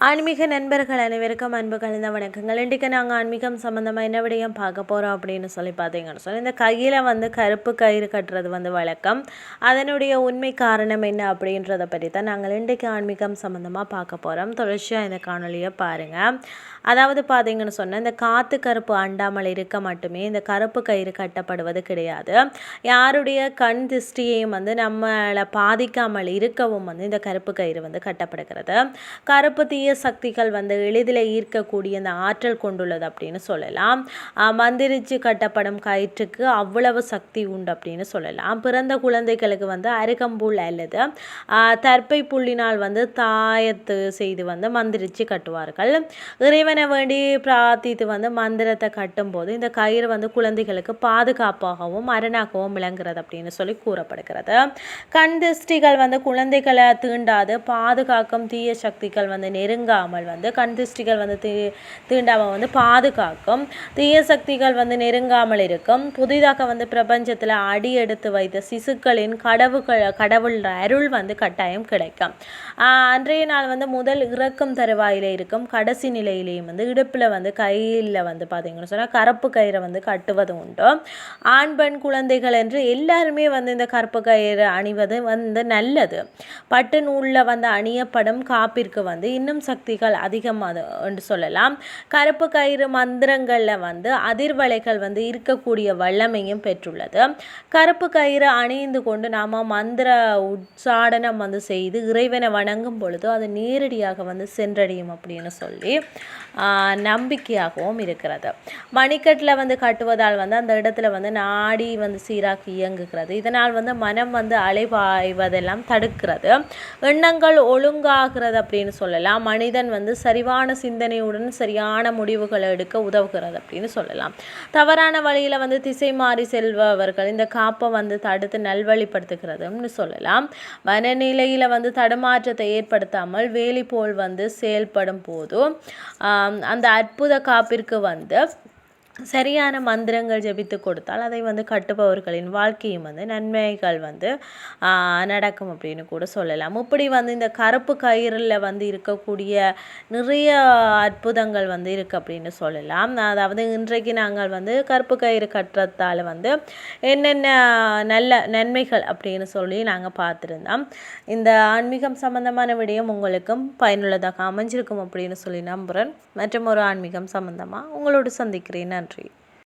ஆன்மீக நண்பர்கள் அனைவருக்கும் அன்பு கலந்த வணக்கங்கள். இன்றைக்கு நாங்கள் ஆன்மீகம் சம்மந்தமாக என்ன விடயம் பார்க்க போகிறோம் அப்படின்னு சொல்லி பார்த்தீங்கன்னு சொல்லி இந்த கையில் வந்து கருப்பு கயிறு கட்டுறது வந்து வழக்கம். அதனுடைய உண்மை காரணம் என்ன அப்படின்றத பற்றி தான் நாங்கள் இன்றைக்கு ஆன்மீகம் சம்மந்தமாக பார்க்க போகிறோம் தொடர்ச்சியாக இந்த காணொலியை பாருங்கள் அதாவது பார்த்தீங்கன்னு சொன்னால் இந்த காற்று கருப்பு அண்டாமல் இருக்க மட்டுமே இந்த கருப்பு கயிறு கட்டப்படுவது கிடையாது. யாருடைய கண் திருஷ்டியையும் வந்து நம்மளை பாதிக்காமல் இருக்கவும் வந்து இந்த கருப்பு கயிறு வந்து கட்டப்படுகிறது. கருப்பு தீய சக்திகள் வந்து எளிதில் ஈர்க்கக்கூடிய அந்த ஆற்றல் கொண்டுள்ளது அப்படின்னு சொல்லலாம். மந்திரிச்சு கட்டப்படும் கயிற்றுக்கு அவ்வளவு சக்தி உண்டு அப்படின்னு சொல்லலாம். பிறந்த குழந்தைகளுக்கு வந்து அருகம்புல் அல்லது தற்பை புள்ளினால் வந்து தாயத்து செய்து வந்து மந்திரிச்சு கட்டுவார்கள். இறைவனை வேண்டி பிரார்த்தித்து வந்து மந்திரத்தை கட்டும்போது இந்த கயிறு வந்து குழந்தைகளுக்கு பாதுகாப்பாகவும் அரணாகவும் விளங்குறது அப்படின்னு சொல்லி கூறப்படுகிறது. கண் திருஷ்டிகள் வந்து குழந்தைகளை தீண்டாது பாதுகாக்கும் தீய சக்திகள் வந்து நெருங்காமல் வந்து கண் திருஷ்டிகள் வந்து தீ தீண்டாமல் வந்து பாதுகாக்கும். தீய சக்திகள் வந்து நெருங்காமல் இருக்கும். புதிதாக வந்து பிரபஞ்சத்தில் அடி எடுத்து வைத்த சிசுக்களின் கடவுகள் கடவுள் அருள் வந்து கட்டாயம் கிடைக்கும். அன்றைய நாள் வந்து முதல் இறக்கும் தருவாயில இருக்கும். கடைசி நிலையிலேயும் வந்து இடுப்பில் வந்து கையில் வந்து பார்த்தீங்கன்னு சொன்னால் கருப்பு கயிறை வந்து கட்டுவது உண்டு. ஆண் பெண் குழந்தைகள் என்று எல்லாருமே வந்து இந்த கருப்பு கயிறு அணிவது வந்து நல்லது. பட்டு நூலில் வந்து அணியப்படும் காப்பிற்கு வந்து இன்னும் சக்திகள் அதிகம் என்று சொல்லலாம். கருப்பு கயிறு மந்திரங்களில் வந்து அதிர்வலைகள் வந்து இருக்கக்கூடிய வல்லமையும் பெற்றுள்ளது. கருப்பு கயிறு அணிந்து கொண்டு நாம் மந்திர உச்சாடனம் வந்து செய்து இறைவனை வணங்கும் பொழுது அது நேரடியாக வந்து சென்றடையும் அப்படின்னு சொல்லி நம்பிக்கையாகவும் இருக்கிறது. மணிக்கட்டில் வந்து கட்டுவதால் வந்து அந்த இடத்துல வந்து நாடி வந்து சீராக இயங்குகிறது. இதனால் வந்து மனம் வந்து அலைபாய்வதெல்லாம் தடுக்கிறது. எண்ணங்கள் ஒழுங்காகிறது அப்படின்னு சொல்லலாம். மனிதன் வந்து சரிவான சிந்தனையுடன் சரியான முடிவுகளை எடுக்க உதவுகிறது அப்படின்னு சொல்லலாம். தவறான வழியில் வந்து திசை மாறி செல்பவர்கள் இந்த காப்பை வந்து தடுத்து நல்வழிப்படுத்துகிறதுன்னு சொல்லலாம். மனநிலையில் வந்து தடுமாற்றத்தை ஏற்படுத்தாமல் வேலி போல் வந்து செயல்படும் போதும் அந்த அற்புத காப்பிற்கு வந்து சரியான மந்திரங்கள் ஜெபித்து கொடுத்தால் அதை வந்து கட்டுபவர்களின் வாழ்க்கையும் வந்து நன்மைகள் வந்து நடக்கும் அப்படின்னு கூட சொல்லலாம். இப்படி வந்து இந்த கருப்பு கயிறில் வந்து இருக்கக்கூடிய நிறைய அற்புதங்கள் வந்து இருக்குது அப்படின்னு சொல்லலாம். அதாவது இன்றைக்கு நாங்கள் வந்து கருப்பு கயிறு கட்டுறதால வந்து என்னென்ன நல்ல நன்மைகள் அப்படின்னு சொல்லி நாங்கள் பார்த்துருந்தோம். இந்த ஆன்மீகம் சம்பந்தமான விடயம் உங்களுக்கும் பயனுள்ளதாக அமைஞ்சிருக்கும் அப்படின்னு சொல்லி நம்புகிறேன் மற்றும் ஒரு ஆன்மீகம் சம்பந்தமாக உங்களோடு சந்திக்கிறேன். நன்றி. country.